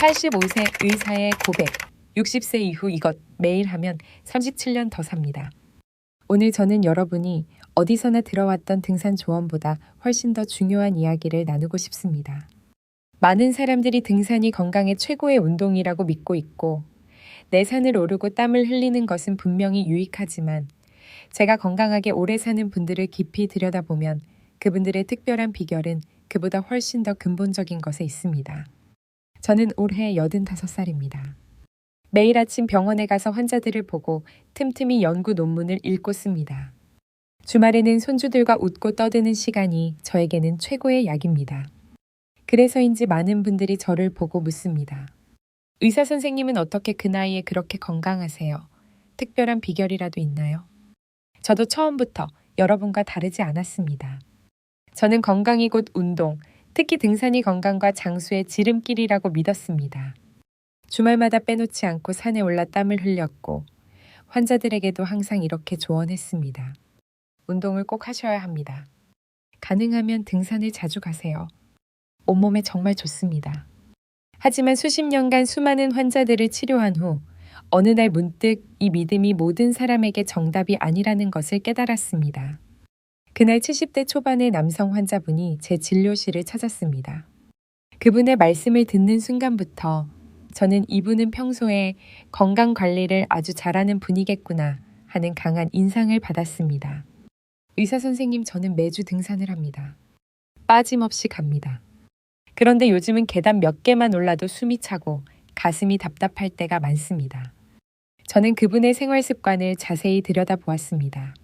85세 의사의 고백. 60세 이후 이것 매일 하면 37년 더 삽니다. 오늘 저는 여러분이 어디서나 들어왔던 등산 조언보다 훨씬 더 중요한 이야기를 나누고 싶습니다. 많은 사람들이 등산이 건강의 최고의 운동이라고 믿고 있고, 내 산을 오르고 땀을 흘리는 것은 분명히 유익하지만, 제가 건강하게 오래 사는 분들을 깊이 들여다보면 그분들의 특별한 비결은 그보다 훨씬 더 근본적인 것에 있습니다. 저는 올해 85살입니다. 매일 아침 병원에 가서 환자들을 보고 틈틈이 연구 논문을 읽고 씁니다. 주말에는 손주들과 웃고 떠드는 시간이 저에게는 최고의 약입니다. 그래서인지 많은 분들이 저를 보고 묻습니다. 의사 선생님은 어떻게 그 나이에 그렇게 건강하세요? 특별한 비결이라도 있나요? 저도 처음부터 여러분과 다르지 않았습니다. 저는 건강이 곧 운동, 특히 등산이 건강과 장수의 지름길이라고 믿었습니다. 주말마다 빼놓지 않고 산에 올라 땀을 흘렸고 환자들에게도 항상 이렇게 조언했습니다. 운동을 꼭 하셔야 합니다. 가능하면 등산을 자주 가세요. 온몸에 정말 좋습니다. 하지만 수십 년간 수많은 환자들을 치료한 후 어느 날 문득 이 믿음이 모든 사람에게 정답이 아니라는 것을 깨달았습니다. 그날 70대 초반의 남성 환자분이 제 진료실을 찾았습니다. 그분의 말씀을 듣는 순간부터 저는 이분은 평소에 건강 관리를 아주 잘하는 분이겠구나 하는 강한 인상을 받았습니다. 의사 선생님, 저는 매주 등산을 합니다. 빠짐없이 갑니다. 그런데 요즘은 계단 몇 개만 올라도 숨이 차고 가슴이 답답할 때가 많습니다. 저는 그분의 생활 습관을 자세히 들여다보았습니다.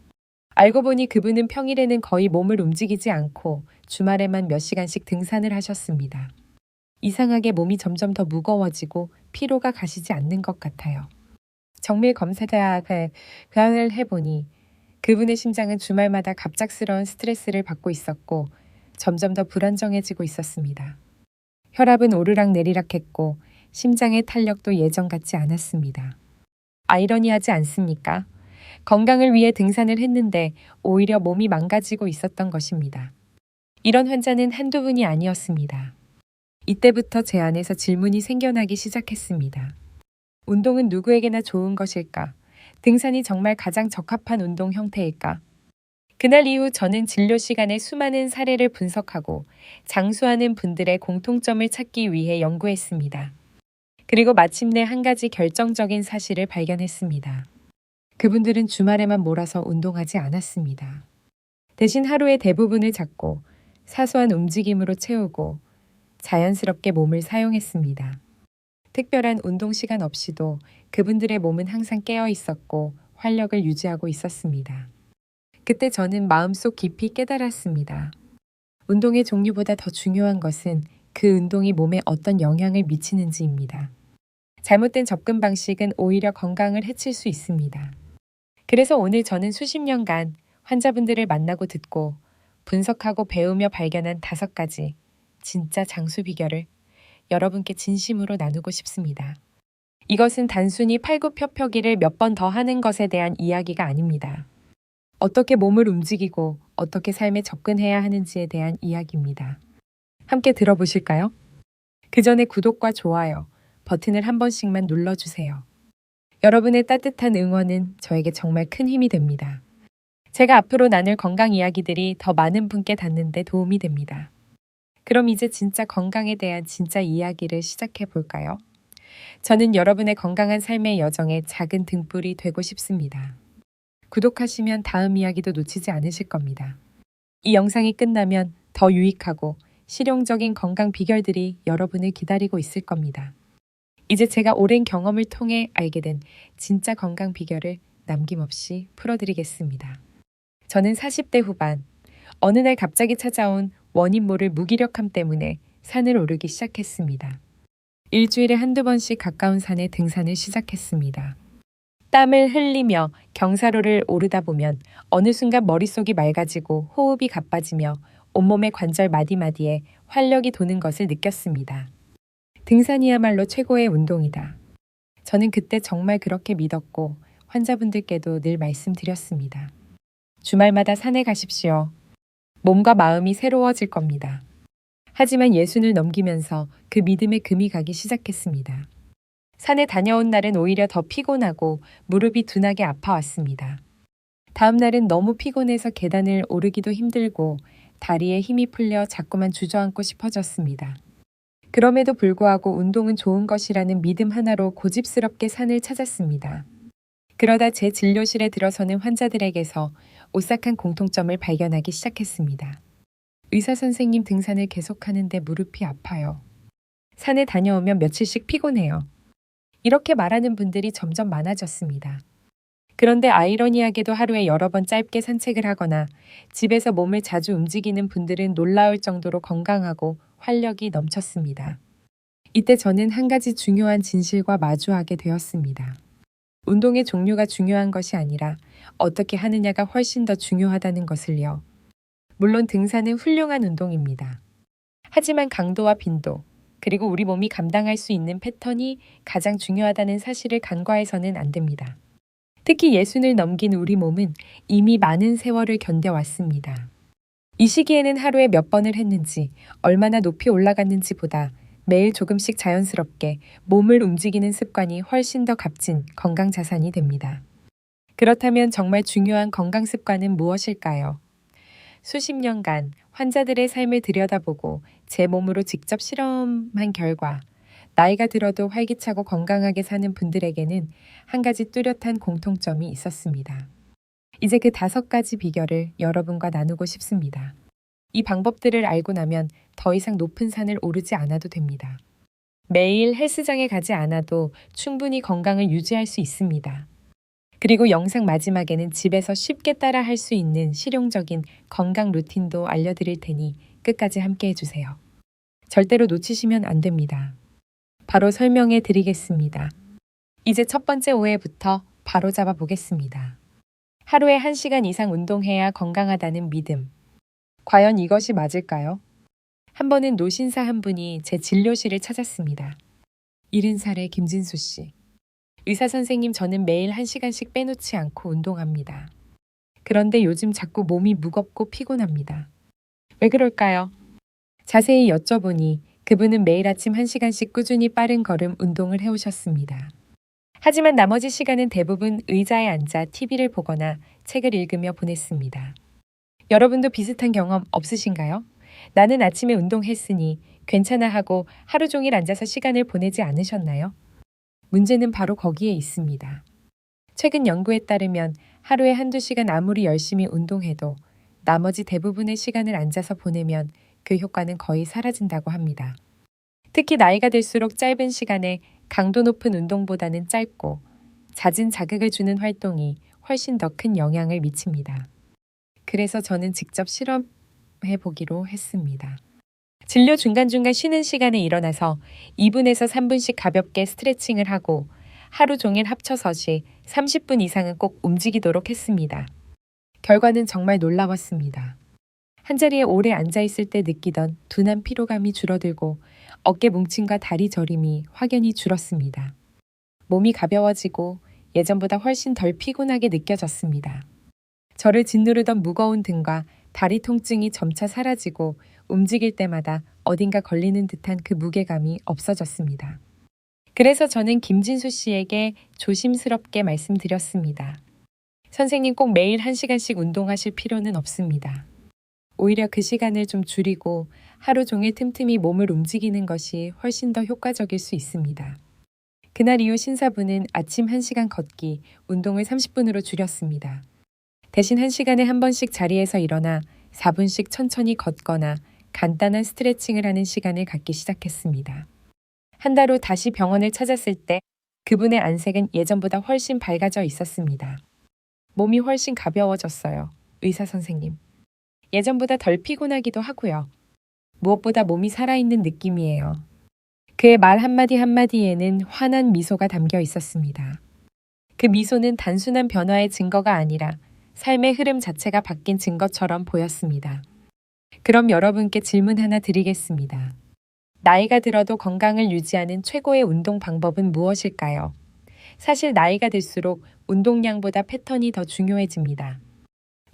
알고 보니 그분은 평일에는 거의 몸을 움직이지 않고 주말에만 몇 시간씩 등산을 하셨습니다. 이상하게 몸이 점점 더 무거워지고 피로가 가시지 않는 것 같아요. 정밀 검사대학을 교환을 해보니 그분의 심장은 주말마다 갑작스러운 스트레스를 받고 있었고 점점 더 불안정해지고 있었습니다. 혈압은 오르락 내리락 했고 심장의 탄력도 예전 같지 않았습니다. 아이러니하지 않습니까? 건강을 위해 등산을 했는데 오히려 몸이 망가지고 있었던 것입니다. 이런 환자는 한두 분이 아니었습니다. 이때부터 제 안에서 질문이 생겨나기 시작했습니다. 운동은 누구에게나 좋은 것일까? 등산이 정말 가장 적합한 운동 형태일까? 그날 이후 저는 진료 시간에 수많은 사례를 분석하고 장수하는 분들의 공통점을 찾기 위해 연구했습니다. 그리고 마침내 한 가지 결정적인 사실을 발견했습니다. 그분들은 주말에만 몰아서 운동하지 않았습니다. 대신 하루의 대부분을 잡고 사소한 움직임으로 채우고 자연스럽게 몸을 사용했습니다. 특별한 운동 시간 없이도 그분들의 몸은 항상 깨어 있었고 활력을 유지하고 있었습니다. 그때 저는 마음속 깊이 깨달았습니다. 운동의 종류보다 더 중요한 것은 그 운동이 몸에 어떤 영향을 미치는지입니다. 잘못된 접근 방식은 오히려 건강을 해칠 수 있습니다. 그래서 오늘 저는 수십 년간 환자분들을 만나고 듣고 분석하고 배우며 발견한 다섯 가지 진짜 장수 비결을 여러분께 진심으로 나누고 싶습니다. 이것은 단순히 팔굽혀펴기를 몇 번 더 하는 것에 대한 이야기가 아닙니다. 어떻게 몸을 움직이고 어떻게 삶에 접근해야 하는지에 대한 이야기입니다. 함께 들어보실까요? 그 전에 구독과 좋아요, 버튼을 한 번씩만 눌러주세요. 여러분의 따뜻한 응원은 저에게 정말 큰 힘이 됩니다. 제가 앞으로 나눌 건강 이야기들이 더 많은 분께 닿는데 도움이 됩니다. 그럼 이제 진짜 건강에 대한 진짜 이야기를 시작해 볼까요? 저는 여러분의 건강한 삶의 여정에 작은 등불이 되고 싶습니다. 구독하시면 다음 이야기도 놓치지 않으실 겁니다. 이 영상이 끝나면 더 유익하고 실용적인 건강 비결들이 여러분을 기다리고 있을 겁니다. 이제 제가 오랜 경험을 통해 알게 된 진짜 건강 비결을 남김없이 풀어드리겠습니다. 저는 40대 후반, 어느 날 갑자기 찾아온 원인 모를 무기력함 때문에 산을 오르기 시작했습니다. 일주일에 한두 번씩 가까운 산에 등산을 시작했습니다. 땀을 흘리며 경사로를 오르다 보면 어느 순간 머릿속이 맑아지고 호흡이 가빠지며 온몸의 관절 마디마디에 활력이 도는 것을 느꼈습니다. 등산이야말로 최고의 운동이다. 저는 그때 정말 그렇게 믿었고 환자분들께도 늘 말씀드렸습니다. 주말마다 산에 가십시오. 몸과 마음이 새로워질 겁니다. 하지만 예순을 넘기면서 그 믿음에 금이 가기 시작했습니다. 산에 다녀온 날은 오히려 더 피곤하고 무릎이 둔하게 아파왔습니다. 다음 날은 너무 피곤해서 계단을 오르기도 힘들고 다리에 힘이 풀려 자꾸만 주저앉고 싶어졌습니다. 그럼에도 불구하고 운동은 좋은 것이라는 믿음 하나로 고집스럽게 산을 찾았습니다. 그러다 제 진료실에 들어서는 환자들에게서 오싹한 공통점을 발견하기 시작했습니다. 의사 선생님 등산을 계속하는데 무릎이 아파요. 산에 다녀오면 며칠씩 피곤해요. 이렇게 말하는 분들이 점점 많아졌습니다. 그런데 아이러니하게도 하루에 여러 번 짧게 산책을 하거나 집에서 몸을 자주 움직이는 분들은 놀라울 정도로 건강하고 활력이 넘쳤습니다. 이때 저는 한 가지 중요한 진실과 마주하게 되었습니다. 운동의 종류가 중요한 것이 아니라 어떻게 하느냐가 훨씬 더 중요하다는 것을요. 물론 등산은 훌륭한 운동입니다. 하지만 강도와 빈도, 그리고 우리 몸이 감당할 수 있는 패턴이 가장 중요하다는 사실을 간과해서는 안 됩니다. 특히 예순을 넘긴 우리 몸은 이미 많은 세월을 견뎌왔습니다. 이 시기에는 하루에 몇 번을 했는지, 얼마나 높이 올라갔는지보다 매일 조금씩 자연스럽게 몸을 움직이는 습관이 훨씬 더 값진 건강 자산이 됩니다. 그렇다면 정말 중요한 건강 습관은 무엇일까요? 수십 년간 환자들의 삶을 들여다보고 제 몸으로 직접 실험한 결과 나이가 들어도 활기차고 건강하게 사는 분들에게는 한 가지 뚜렷한 공통점이 있었습니다. 이제 그 다섯 가지 비결을 여러분과 나누고 싶습니다. 이 방법들을 알고 나면 더 이상 높은 산을 오르지 않아도 됩니다. 매일 헬스장에 가지 않아도 충분히 건강을 유지할 수 있습니다. 그리고 영상 마지막에는 집에서 쉽게 따라 할 수 있는 실용적인 건강 루틴도 알려드릴 테니 끝까지 함께 해주세요. 절대로 놓치시면 안 됩니다. 바로 설명해 드리겠습니다. 이제 첫 번째 오해부터 바로 잡아 보겠습니다. 하루에 1시간 이상 운동해야 건강하다는 믿음. 과연 이것이 맞을까요? 한 번은 노신사 한 분이 제 진료실을 찾았습니다. 70살의 김진수 씨. 의사 선생님, 저는 매일 1시간씩 빼놓지 않고 운동합니다. 그런데 요즘 자꾸 몸이 무겁고 피곤합니다. 왜 그럴까요? 자세히 여쭤보니 그분은 매일 아침 1시간씩 꾸준히 빠른 걸음 운동을 해오셨습니다. 하지만 나머지 시간은 대부분 의자에 앉아 TV를 보거나 책을 읽으며 보냈습니다. 여러분도 비슷한 경험 없으신가요? 나는 아침에 운동했으니 괜찮아 하고 하루 종일 앉아서 시간을 보내지 않으셨나요? 문제는 바로 거기에 있습니다. 최근 연구에 따르면 하루에 한두 시간 아무리 열심히 운동해도 나머지 대부분의 시간을 앉아서 보내면 그 효과는 거의 사라진다고 합니다. 특히 나이가 들수록 짧은 시간에 강도 높은 운동보다는 짧고 잦은 자극을 주는 활동이 훨씬 더 큰 영향을 미칩니다. 그래서 저는 직접 실험해 보기로 했습니다. 진료 중간중간 쉬는 시간에 일어나서 2분에서 3분씩 가볍게 스트레칭을 하고 하루 종일 합쳐서 시 30분 이상은 꼭 움직이도록 했습니다. 결과는 정말 놀라웠습니다. 한자리에 오래 앉아 있을 때 느끼던 둔한 피로감이 줄어들고 어깨 뭉침과 다리 저림이 확연히 줄었습니다. 몸이 가벼워지고 예전보다 훨씬 덜 피곤하게 느껴졌습니다. 저를 짓누르던 무거운 등과 다리 통증이 점차 사라지고 움직일 때마다 어딘가 걸리는 듯한 그 무게감이 없어졌습니다. 그래서 저는 김진수 씨에게 조심스럽게 말씀드렸습니다. 선생님 꼭 매일 1시간씩 운동하실 필요는 없습니다. 오히려 그 시간을 좀 줄이고 하루 종일 틈틈이 몸을 움직이는 것이 훨씬 더 효과적일 수 있습니다. 그날 이후 신사부는 아침 1시간 걷기, 운동을 30분으로 줄였습니다. 대신 1시간에 한 번씩 자리에서 일어나 4분씩 천천히 걷거나 간단한 스트레칭을 하는 시간을 갖기 시작했습니다. 한 달 후 다시 병원을 찾았을 때 그분의 안색은 예전보다 훨씬 밝아져 있었습니다. 몸이 훨씬 가벼워졌어요. 의사 선생님. 예전보다 덜 피곤하기도 하고요. 무엇보다 몸이 살아있는 느낌이에요. 그의 말 한마디 한마디에는 환한 미소가 담겨 있었습니다. 그 미소는 단순한 변화의 증거가 아니라 삶의 흐름 자체가 바뀐 증거처럼 보였습니다. 그럼 여러분께 질문 하나 드리겠습니다. 나이가 들어도 건강을 유지하는 최고의 운동 방법은 무엇일까요? 사실 나이가 들수록 운동량보다 패턴이 더 중요해집니다.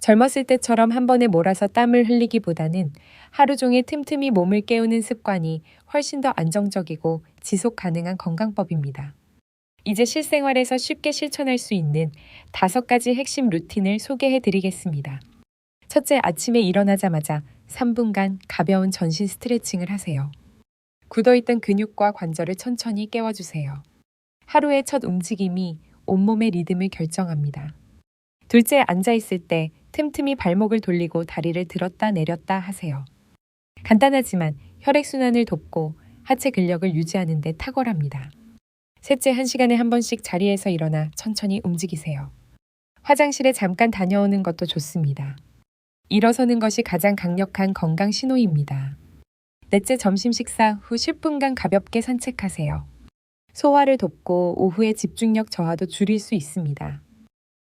젊었을 때처럼 한 번에 몰아서 땀을 흘리기보다는 하루 종일 틈틈이 몸을 깨우는 습관이 훨씬 더 안정적이고 지속 가능한 건강법입니다. 이제 실생활에서 쉽게 실천할 수 있는 다섯 가지 핵심 루틴을 소개해 드리겠습니다. 첫째, 아침에 일어나자마자 3분간 가벼운 전신 스트레칭을 하세요. 굳어있던 근육과 관절을 천천히 깨워주세요. 하루의 첫 움직임이 온몸의 리듬을 결정합니다. 둘째, 앉아있을 때 틈틈이 발목을 돌리고 다리를 들었다 내렸다 하세요. 간단하지만 혈액순환을 돕고 하체 근력을 유지하는 데 탁월합니다. 셋째, 한 시간에 한 번씩 자리에서 일어나 천천히 움직이세요. 화장실에 잠깐 다녀오는 것도 좋습니다. 일어서는 것이 가장 강력한 건강 신호입니다. 넷째, 점심 식사 후 10분간 가볍게 산책하세요. 소화를 돕고 오후의 집중력 저하도 줄일 수 있습니다.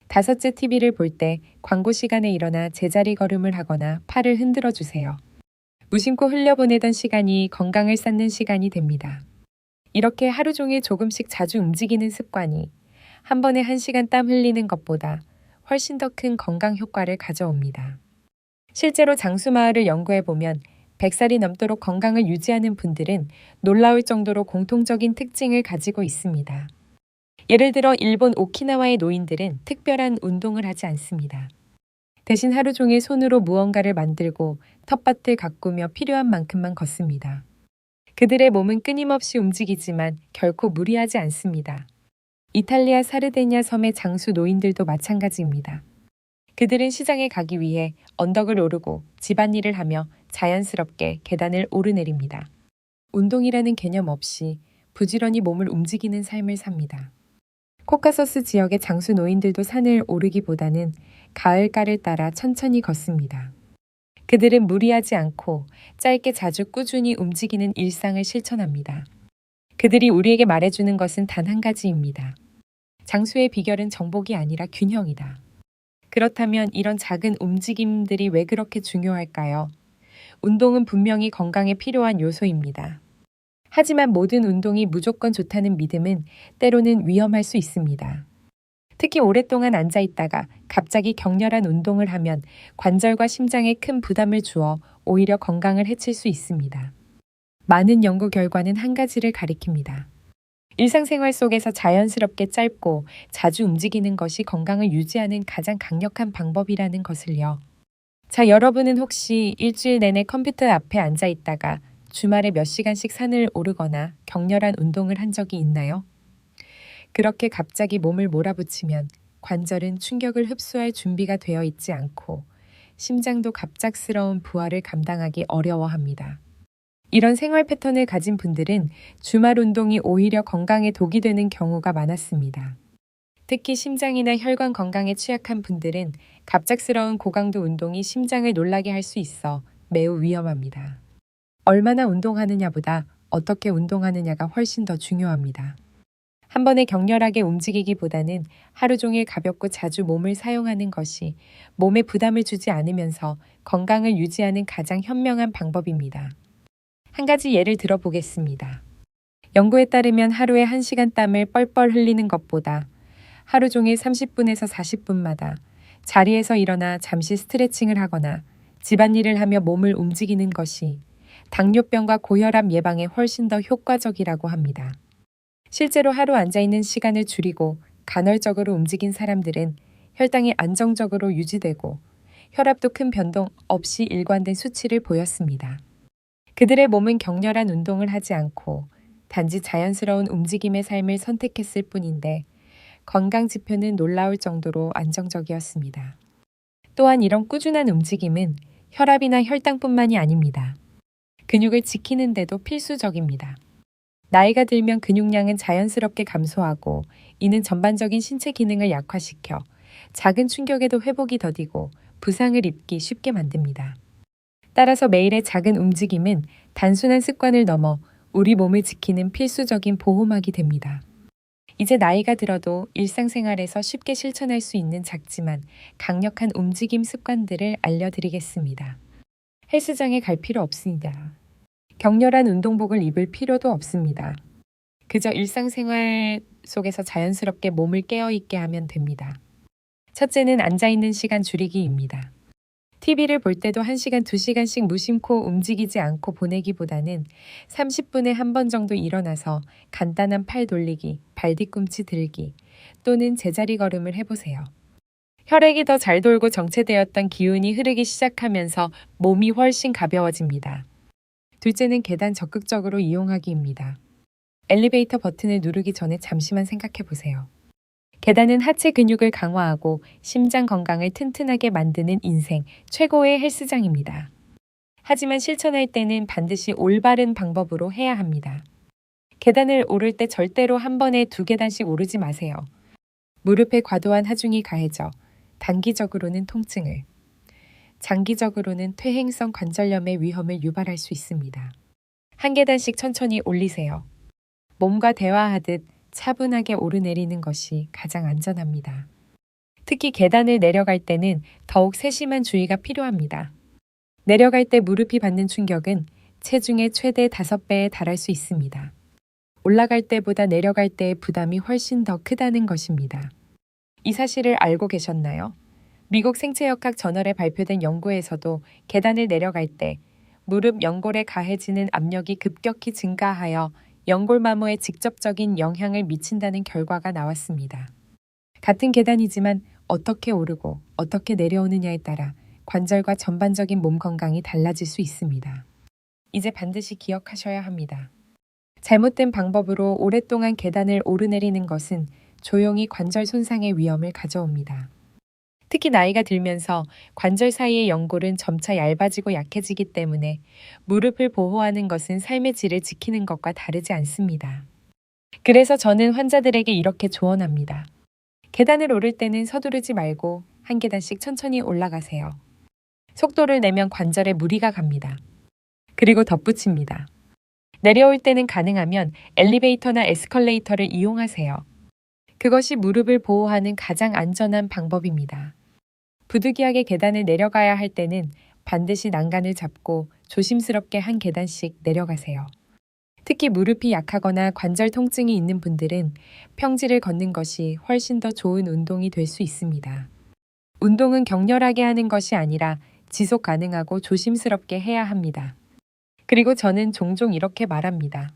다섯째, TV를 볼 때 광고 시간에 일어나 제자리 걸음을 하거나 팔을 흔들어 주세요. 무심코 흘려보내던 시간이 건강을 쌓는 시간이 됩니다. 이렇게 하루 종일 조금씩 자주 움직이는 습관이 한 번에 한 시간 땀 흘리는 것보다 훨씬 더 큰 건강 효과를 가져옵니다. 실제로 장수마을을 연구해 보면 100살이 넘도록 건강을 유지하는 분들은 놀라울 정도로 공통적인 특징을 가지고 있습니다. 예를 들어 일본 오키나와의 노인들은 특별한 운동을 하지 않습니다. 대신 하루 종일 손으로 무언가를 만들고 텃밭을 가꾸며 필요한 만큼만 걷습니다. 그들의 몸은 끊임없이 움직이지만 결코 무리하지 않습니다. 이탈리아 사르데냐 섬의 장수 노인들도 마찬가지입니다. 그들은 시장에 가기 위해 언덕을 오르고 집안일을 하며 자연스럽게 계단을 오르내립니다. 운동이라는 개념 없이 부지런히 몸을 움직이는 삶을 삽니다. 코카서스 지역의 장수 노인들도 산을 오르기보다는 가을가를 따라 천천히 걷습니다. 그들은 무리하지 않고 짧게 자주 꾸준히 움직이는 일상을 실천합니다. 그들이 우리에게 말해주는 것은 단 한 가지입니다. 장수의 비결은 정복이 아니라 균형이다. 그렇다면 이런 작은 움직임들이 왜 그렇게 중요할까요? 운동은 분명히 건강에 필요한 요소입니다. 하지만 모든 운동이 무조건 좋다는 믿음은 때로는 위험할 수 있습니다. 특히 오랫동안 앉아 있다가 갑자기 격렬한 운동을 하면 관절과 심장에 큰 부담을 주어 오히려 건강을 해칠 수 있습니다. 많은 연구 결과는 한 가지를 가리킵니다. 일상생활 속에서 자연스럽게 짧고 자주 움직이는 것이 건강을 유지하는 가장 강력한 방법이라는 것을요. 자, 여러분은 혹시 일주일 내내 컴퓨터 앞에 앉아 있다가 주말에 몇 시간씩 산을 오르거나 격렬한 운동을 한 적이 있나요? 그렇게 갑자기 몸을 몰아붙이면 관절은 충격을 흡수할 준비가 되어 있지 않고 심장도 갑작스러운 부하를 감당하기 어려워합니다. 이런 생활 패턴을 가진 분들은 주말 운동이 오히려 건강에 독이 되는 경우가 많았습니다. 특히 심장이나 혈관 건강에 취약한 분들은 갑작스러운 고강도 운동이 심장을 놀라게 할 수 있어 매우 위험합니다. 얼마나 운동하느냐보다 어떻게 운동하느냐가 훨씬 더 중요합니다. 한 번에 격렬하게 움직이기보다는 하루 종일 가볍고 자주 몸을 사용하는 것이 몸에 부담을 주지 않으면서 건강을 유지하는 가장 현명한 방법입니다. 한 가지 예를 들어보겠습니다. 연구에 따르면 하루에 1시간 땀을 뻘뻘 흘리는 것보다 하루 종일 30분에서 40분마다 자리에서 일어나 잠시 스트레칭을 하거나 집안일을 하며 몸을 움직이는 것이 당뇨병과 고혈압 예방에 훨씬 더 효과적이라고 합니다. 실제로 하루 앉아있는 시간을 줄이고 간헐적으로 움직인 사람들은 혈당이 안정적으로 유지되고 혈압도 큰 변동 없이 일관된 수치를 보였습니다. 그들의 몸은 격렬한 운동을 하지 않고 단지 자연스러운 움직임의 삶을 선택했을 뿐인데 건강 지표는 놀라울 정도로 안정적이었습니다. 또한 이런 꾸준한 움직임은 혈압이나 혈당뿐만이 아닙니다. 근육을 지키는데도 필수적입니다. 나이가 들면 근육량은 자연스럽게 감소하고 이는 전반적인 신체 기능을 약화시켜 작은 충격에도 회복이 더디고 부상을 입기 쉽게 만듭니다. 따라서 매일의 작은 움직임은 단순한 습관을 넘어 우리 몸을 지키는 필수적인 보호막이 됩니다. 이제 나이가 들어도 일상생활에서 쉽게 실천할 수 있는 작지만 강력한 움직임 습관들을 알려드리겠습니다. 헬스장에 갈 필요 없습니다. 격렬한 운동복을 입을 필요도 없습니다. 그저 일상생활 속에서 자연스럽게 몸을 깨어 있게 하면 됩니다. 첫째는 앉아있는 시간 줄이기입니다. TV를 볼 때도 1시간, 2시간씩 무심코 움직이지 않고 보내기보다는 30분에 한 번 정도 일어나서 간단한 팔 돌리기, 발 뒤꿈치 들기 또는 제자리 걸음을 해보세요. 혈액이 더 잘 돌고 정체되었던 기운이 흐르기 시작하면서 몸이 훨씬 가벼워집니다. 둘째는 계단 적극적으로 이용하기입니다. 엘리베이터 버튼을 누르기 전에 잠시만 생각해 보세요. 계단은 하체 근육을 강화하고 심장 건강을 튼튼하게 만드는 인생 최고의 헬스장입니다. 하지만 실천할 때는 반드시 올바른 방법으로 해야 합니다. 계단을 오를 때 절대로 한 번에 두 계단씩 오르지 마세요. 무릎에 과도한 하중이 가해져 단기적으로는 통증을, 장기적으로는 퇴행성 관절염의 위험을 유발할 수 있습니다. 한 계단씩 천천히 올리세요. 몸과 대화하듯 차분하게 오르내리는 것이 가장 안전합니다. 특히 계단을 내려갈 때는 더욱 세심한 주의가 필요합니다. 내려갈 때 무릎이 받는 충격은 체중의 최대 5배에 달할 수 있습니다. 올라갈 때보다 내려갈 때의 부담이 훨씬 더 크다는 것입니다. 이 사실을 알고 계셨나요? 미국 생체역학 저널에 발표된 연구에서도 계단을 내려갈 때 무릎 연골에 가해지는 압력이 급격히 증가하여 연골 마모에 직접적인 영향을 미친다는 결과가 나왔습니다. 같은 계단이지만 어떻게 오르고 어떻게 내려오느냐에 따라 관절과 전반적인 몸 건강이 달라질 수 있습니다. 이제 반드시 기억하셔야 합니다. 잘못된 방법으로 오랫동안 계단을 오르내리는 것은 조용히 관절 손상의 위험을 가져옵니다. 특히 나이가 들면서 관절 사이의 연골은 점차 얇아지고 약해지기 때문에 무릎을 보호하는 것은 삶의 질을 지키는 것과 다르지 않습니다. 그래서 저는 환자들에게 이렇게 조언합니다. 계단을 오를 때는 서두르지 말고 한 계단씩 천천히 올라가세요. 속도를 내면 관절에 무리가 갑니다. 그리고 덧붙입니다. 내려올 때는 가능하면 엘리베이터나 에스컬레이터를 이용하세요. 그것이 무릎을 보호하는 가장 안전한 방법입니다. 부득이하게 계단을 내려가야 할 때는 반드시 난간을 잡고 조심스럽게 한 계단씩 내려가세요. 특히 무릎이 약하거나 관절 통증이 있는 분들은 평지를 걷는 것이 훨씬 더 좋은 운동이 될 수 있습니다. 운동은 격렬하게 하는 것이 아니라 지속 가능하고 조심스럽게 해야 합니다. 그리고 저는 종종 이렇게 말합니다.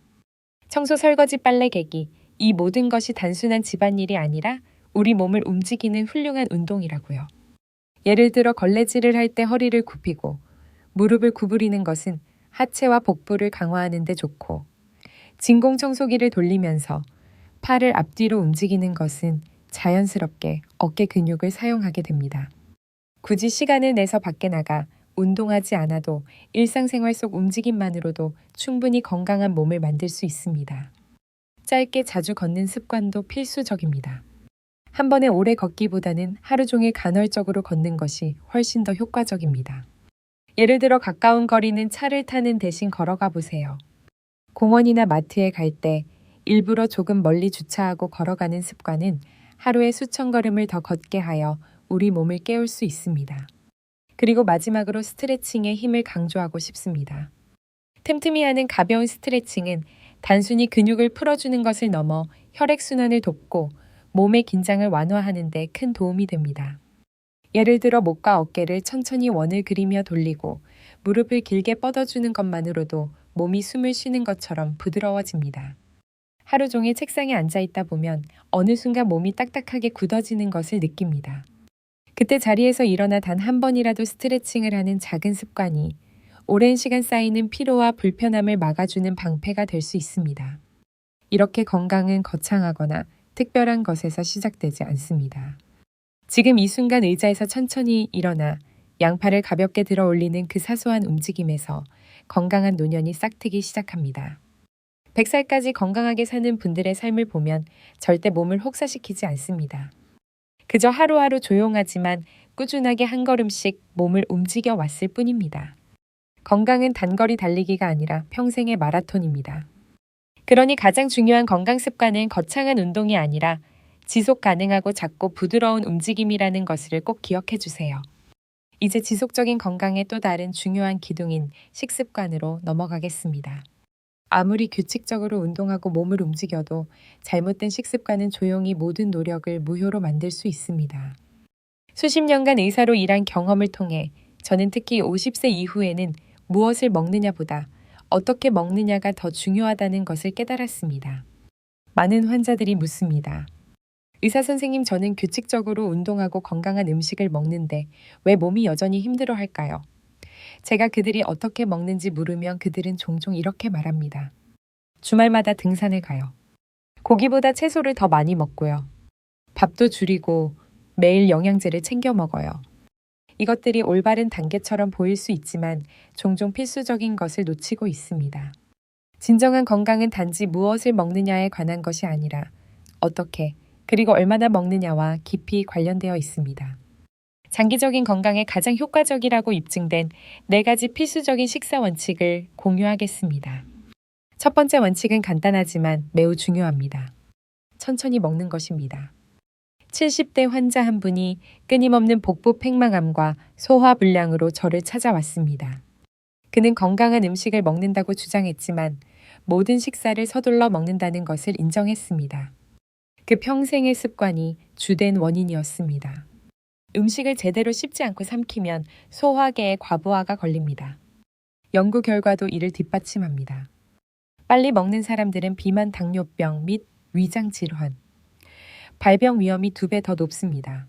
청소, 설거지, 빨래 개기, 이 모든 것이 단순한 집안일이 아니라 우리 몸을 움직이는 훌륭한 운동이라고요. 예를 들어 걸레질을 할 때 허리를 굽히고 무릎을 구부리는 것은 하체와 복부를 강화하는 데 좋고 진공 청소기를 돌리면서 팔을 앞뒤로 움직이는 것은 자연스럽게 어깨 근육을 사용하게 됩니다. 굳이 시간을 내서 밖에 나가 운동하지 않아도 일상생활 속 움직임만으로도 충분히 건강한 몸을 만들 수 있습니다. 짧게 자주 걷는 습관도 필수적입니다. 한 번에 오래 걷기보다는 하루 종일 간헐적으로 걷는 것이 훨씬 더 효과적입니다. 예를 들어 가까운 거리는 차를 타는 대신 걸어가 보세요. 공원이나 마트에 갈 때 일부러 조금 멀리 주차하고 걸어가는 습관은 하루에 수천 걸음을 더 걷게 하여 우리 몸을 깨울 수 있습니다. 그리고 마지막으로 스트레칭에 힘을 강조하고 싶습니다. 틈틈이 하는 가벼운 스트레칭은 단순히 근육을 풀어주는 것을 넘어 혈액순환을 돕고 몸의 긴장을 완화하는 데 큰 도움이 됩니다. 예를 들어 목과 어깨를 천천히 원을 그리며 돌리고 무릎을 길게 뻗어주는 것만으로도 몸이 숨을 쉬는 것처럼 부드러워집니다. 하루 종일 책상에 앉아 있다 보면 어느 순간 몸이 딱딱하게 굳어지는 것을 느낍니다. 그때 자리에서 일어나 단 한 번이라도 스트레칭을 하는 작은 습관이 오랜 시간 쌓이는 피로와 불편함을 막아주는 방패가 될 수 있습니다. 이렇게 건강은 거창하거나 특별한 것에서 시작되지 않습니다. 지금 이 순간 의자에서 천천히 일어나 양팔을 가볍게 들어 올리는 그 사소한 움직임에서 건강한 노년이 싹트기 시작합니다. 100살까지 건강하게 사는 분들의 삶을 보면 절대 몸을 혹사시키지 않습니다. 그저 하루하루 조용하지만 꾸준하게 한 걸음씩 몸을 움직여 왔을 뿐입니다. 건강은 단거리 달리기가 아니라 평생의 마라톤입니다. 그러니 가장 중요한 건강 습관은 거창한 운동이 아니라 지속 가능하고 작고 부드러운 움직임이라는 것을 꼭 기억해 주세요. 이제 지속적인 건강의 또 다른 중요한 기둥인 식습관으로 넘어가겠습니다. 아무리 규칙적으로 운동하고 몸을 움직여도 잘못된 식습관은 조용히 모든 노력을 무효로 만들 수 있습니다. 수십 년간 의사로 일한 경험을 통해 저는 특히 50세 이후에는 무엇을 먹느냐보다 어떻게 먹느냐가 더 중요하다는 것을 깨달았습니다. 많은 환자들이 묻습니다. 의사 선생님, 저는 규칙적으로 운동하고 건강한 음식을 먹는데 왜 몸이 여전히 힘들어 할까요? 제가 그들이 어떻게 먹는지 물으면 그들은 종종 이렇게 말합니다. 주말마다 등산을 가요. 고기보다 채소를 더 많이 먹고요. 밥도 줄이고 매일 영양제를 챙겨 먹어요. 이것들이 올바른 단계처럼 보일 수 있지만 종종 필수적인 것을 놓치고 있습니다. 진정한 건강은 단지 무엇을 먹느냐에 관한 것이 아니라 어떻게 그리고 얼마나 먹느냐와 깊이 관련되어 있습니다. 장기적인 건강에 가장 효과적이라고 입증된 네 가지 필수적인 식사 원칙을 공유하겠습니다. 첫 번째 원칙은 간단하지만 매우 중요합니다. 천천히 먹는 것입니다. 70대 환자 한 분이 끊임없는 복부 팽만함과 소화 불량으로 저를 찾아왔습니다. 그는 건강한 음식을 먹는다고 주장했지만 모든 식사를 서둘러 먹는다는 것을 인정했습니다. 그 평생의 습관이 주된 원인이었습니다. 음식을 제대로 씹지 않고 삼키면 소화계에 과부하가 걸립니다. 연구 결과도 이를 뒷받침합니다. 빨리 먹는 사람들은 비만 당뇨병 및 위장 질환, 발병 위험이 두 배 더 높습니다.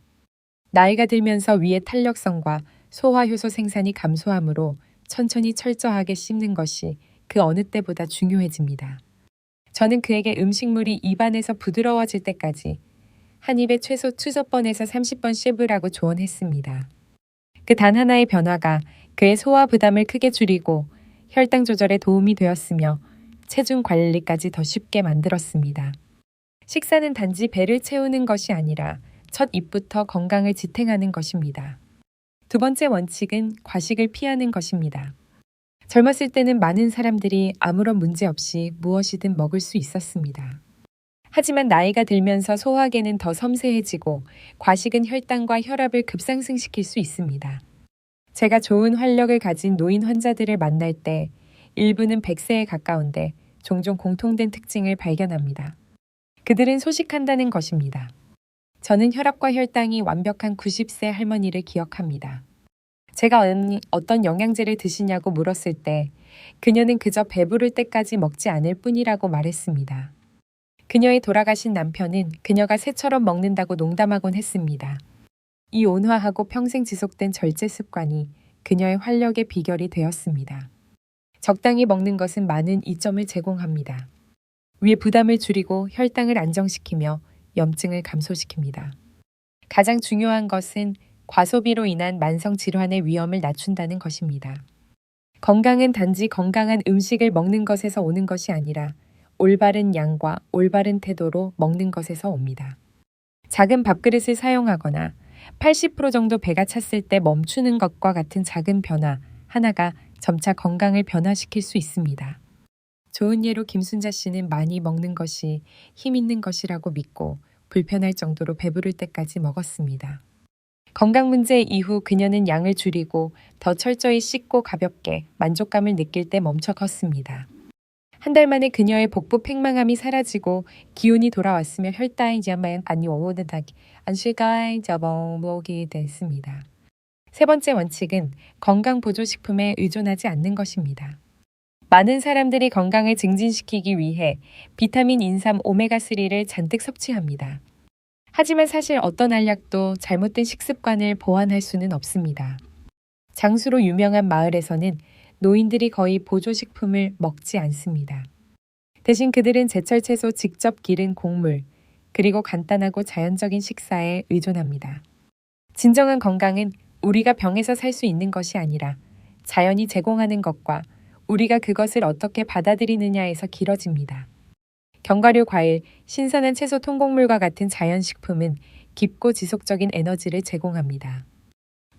나이가 들면서 위의 탄력성과 소화 효소 생산이 감소하므로 천천히 철저하게 씹는 것이 그 어느 때보다 중요해집니다. 저는 그에게 음식물이 입안에서 부드러워질 때까지 한 입에 최소 투섯 번에서 30번 씹으라고 조언했습니다. 그 단 하나의 변화가 그의 소화 부담을 크게 줄이고 혈당 조절에 도움이 되었으며 체중 관리까지 더 쉽게 만들었습니다. 식사는 단지 배를 채우는 것이 아니라 첫 입부터 건강을 지탱하는 것입니다. 두 번째 원칙은 과식을 피하는 것입니다. 젊었을 때는 많은 사람들이 아무런 문제 없이 무엇이든 먹을 수 있었습니다. 하지만 나이가 들면서 소화계는 더 섬세해지고 과식은 혈당과 혈압을 급상승시킬 수 있습니다. 제가 좋은 활력을 가진 노인 환자들을 만날 때 일부는 100세에 가까운데 종종 공통된 특징을 발견합니다. 그들은 소식한다는 것입니다. 저는 혈압과 혈당이 완벽한 90세 할머니를 기억합니다. 제가 어떤 영양제를 드시냐고 물었을 때 그녀는 그저 배부를 때까지 먹지 않을 뿐이라고 말했습니다. 그녀의 돌아가신 남편은 그녀가 새처럼 먹는다고 농담하곤 했습니다. 이 온화하고 평생 지속된 절제 습관이 그녀의 활력의 비결이 되었습니다. 적당히 먹는 것은 많은 이점을 제공합니다. 위의 부담을 줄이고 혈당을 안정시키며 염증을 감소시킵니다. 가장 중요한 것은 과소비로 인한 만성 질환의 위험을 낮춘다는 것입니다. 건강은 단지 건강한 음식을 먹는 것에서 오는 것이 아니라 올바른 양과 올바른 태도로 먹는 것에서 옵니다. 작은 밥그릇을 사용하거나 80% 정도 배가 찼을 때 멈추는 것과 같은 작은 변화 하나가 점차 건강을 변화시킬 수 있습니다. 좋은 예로 김순자 씨는 많이 먹는 것이 힘 있는 것이라고 믿고 불편할 정도로 배부를 때까지 먹었습니다. 건강 문제 이후 그녀는 양을 줄이고 더 철저히 씻고 가볍게 만족감을 느낄 때 멈춰 걷습니다. 한 달 만에 그녀의 복부 팽망함이 사라지고 기운이 돌아왔으며 혈당이 잠만 아니 오는다기 안실가이 저봉목이 됐습니다. 세 번째 원칙은 건강 보조식품에 의존하지 않는 것입니다. 많은 사람들이 건강을 증진시키기 위해 비타민 인삼 오메가3를 잔뜩 섭취합니다. 하지만 사실 어떤 알약도 잘못된 식습관을 보완할 수는 없습니다. 장수로 유명한 마을에서는 노인들이 거의 보조식품을 먹지 않습니다. 대신 그들은 제철 채소 직접 기른 곡물, 그리고 간단하고 자연적인 식사에 의존합니다. 진정한 건강은 우리가 병에서 살 수 있는 것이 아니라 자연이 제공하는 것과 우리가 그것을 어떻게 받아들이느냐에서 길어집니다. 견과류 과일, 신선한 채소 통곡물과 같은 자연식품은 깊고 지속적인 에너지를 제공합니다.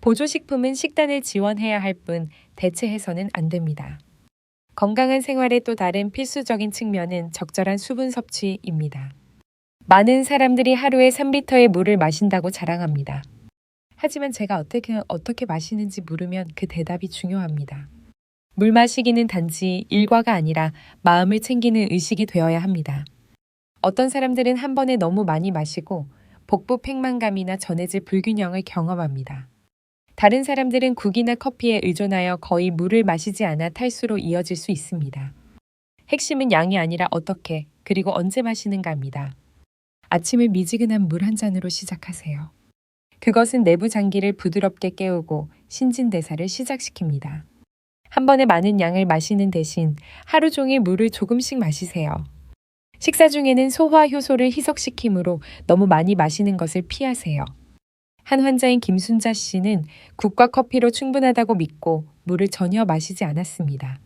보조식품은 식단을 지원해야 할 뿐 대체해서는 안 됩니다. 건강한 생활의 또 다른 필수적인 측면은 적절한 수분 섭취입니다. 많은 사람들이 하루에 3리터의 물을 마신다고 자랑합니다. 하지만 제가 어떻게, 어떻게 마시는지 물으면 그 대답이 중요합니다. 물 마시기는 단지 일과가 아니라 마음을 챙기는 의식이 되어야 합니다. 어떤 사람들은 한 번에 너무 많이 마시고 복부 팽만감이나 전해질 불균형을 경험합니다. 다른 사람들은 국이나 커피에 의존하여 거의 물을 마시지 않아 탈수로 이어질 수 있습니다. 핵심은 양이 아니라 어떻게, 그리고 언제 마시는가입니다. 아침을 미지근한 물 한 잔으로 시작하세요. 그것은 내부 장기를 부드럽게 깨우고 신진대사를 시작시킵니다. 한 번에 많은 양을 마시는 대신 하루 종일 물을 조금씩 마시세요. 식사 중에는 소화 효소를 희석시키므로 너무 많이 마시는 것을 피하세요. 한 환자인 김순자 씨는 국과 커피로 충분하다고 믿고 물을 전혀 마시지 않았습니다.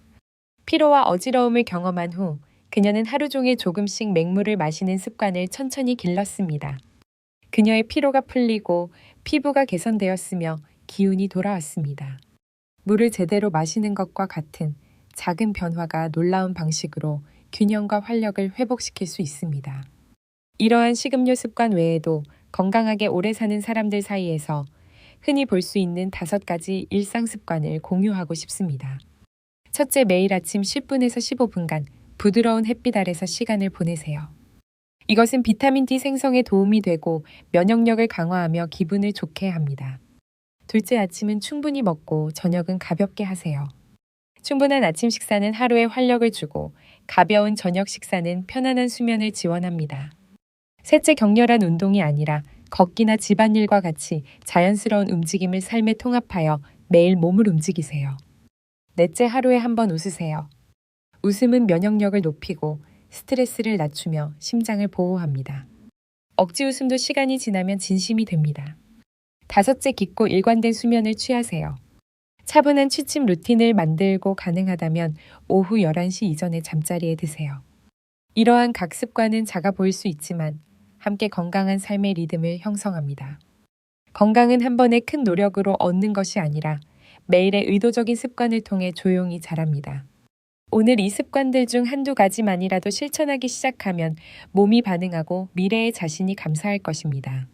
피로와 어지러움을 경험한 후 그녀는 하루 종일 조금씩 맹물을 마시는 습관을 천천히 길렀습니다. 그녀의 피로가 풀리고 피부가 개선되었으며 기운이 돌아왔습니다. 물을 제대로 마시는 것과 같은 작은 변화가 놀라운 방식으로 균형과 활력을 회복시킬 수 있습니다. 이러한 식음료 습관 외에도 건강하게 오래 사는 사람들 사이에서 흔히 볼 수 있는 다섯 가지 일상 습관을 공유하고 싶습니다. 첫째, 매일 아침 10분에서 15분간 부드러운 햇빛 아래서 시간을 보내세요. 이것은 비타민 D 생성에 도움이 되고 면역력을 강화하며 기분을 좋게 합니다. 둘째, 아침은 충분히 먹고 저녁은 가볍게 하세요. 충분한 아침 식사는 하루에 활력을 주고 가벼운 저녁 식사는 편안한 수면을 지원합니다. 셋째, 격렬한 운동이 아니라 걷기나 집안일과 같이 자연스러운 움직임을 삶에 통합하여 매일 몸을 움직이세요. 넷째, 하루에 한 번 웃으세요. 웃음은 면역력을 높이고 스트레스를 낮추며 심장을 보호합니다. 억지 웃음도 시간이 지나면 진심이 됩니다. 다섯째, 깊고 일관된 수면을 취하세요. 차분한 취침 루틴을 만들고 가능하다면 오후 11시 이전에 잠자리에 드세요. 이러한 각 습관은 작아 보일 수 있지만 함께 건강한 삶의 리듬을 형성합니다. 건강은 한 번의 큰 노력으로 얻는 것이 아니라 매일의 의도적인 습관을 통해 조용히 자랍니다. 오늘 이 습관들 중 한두 가지만이라도 실천하기 시작하면 몸이 반응하고 미래의 자신이 감사할 것입니다.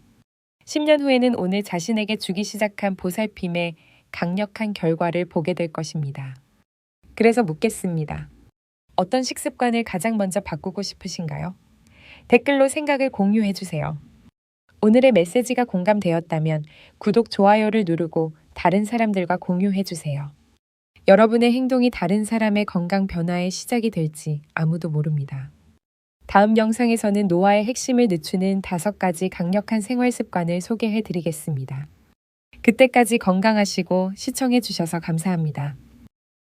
10년 후에는 오늘 자신에게 주기 시작한 보살핌의 강력한 결과를 보게 될 것입니다. 그래서 묻겠습니다. 어떤 식습관을 가장 먼저 바꾸고 싶으신가요? 댓글로 생각을 공유해 주세요. 오늘의 메시지가 공감되었다면 구독, 좋아요를 누르고 다른 사람들과 공유해 주세요. 여러분의 행동이 다른 사람의 건강 변화의 시작이 될지 아무도 모릅니다. 다음 영상에서는 노화의 핵심을 늦추는 다섯 가지 강력한 생활 습관을 소개해 드리겠습니다. 그때까지 건강하시고 시청해 주셔서 감사합니다.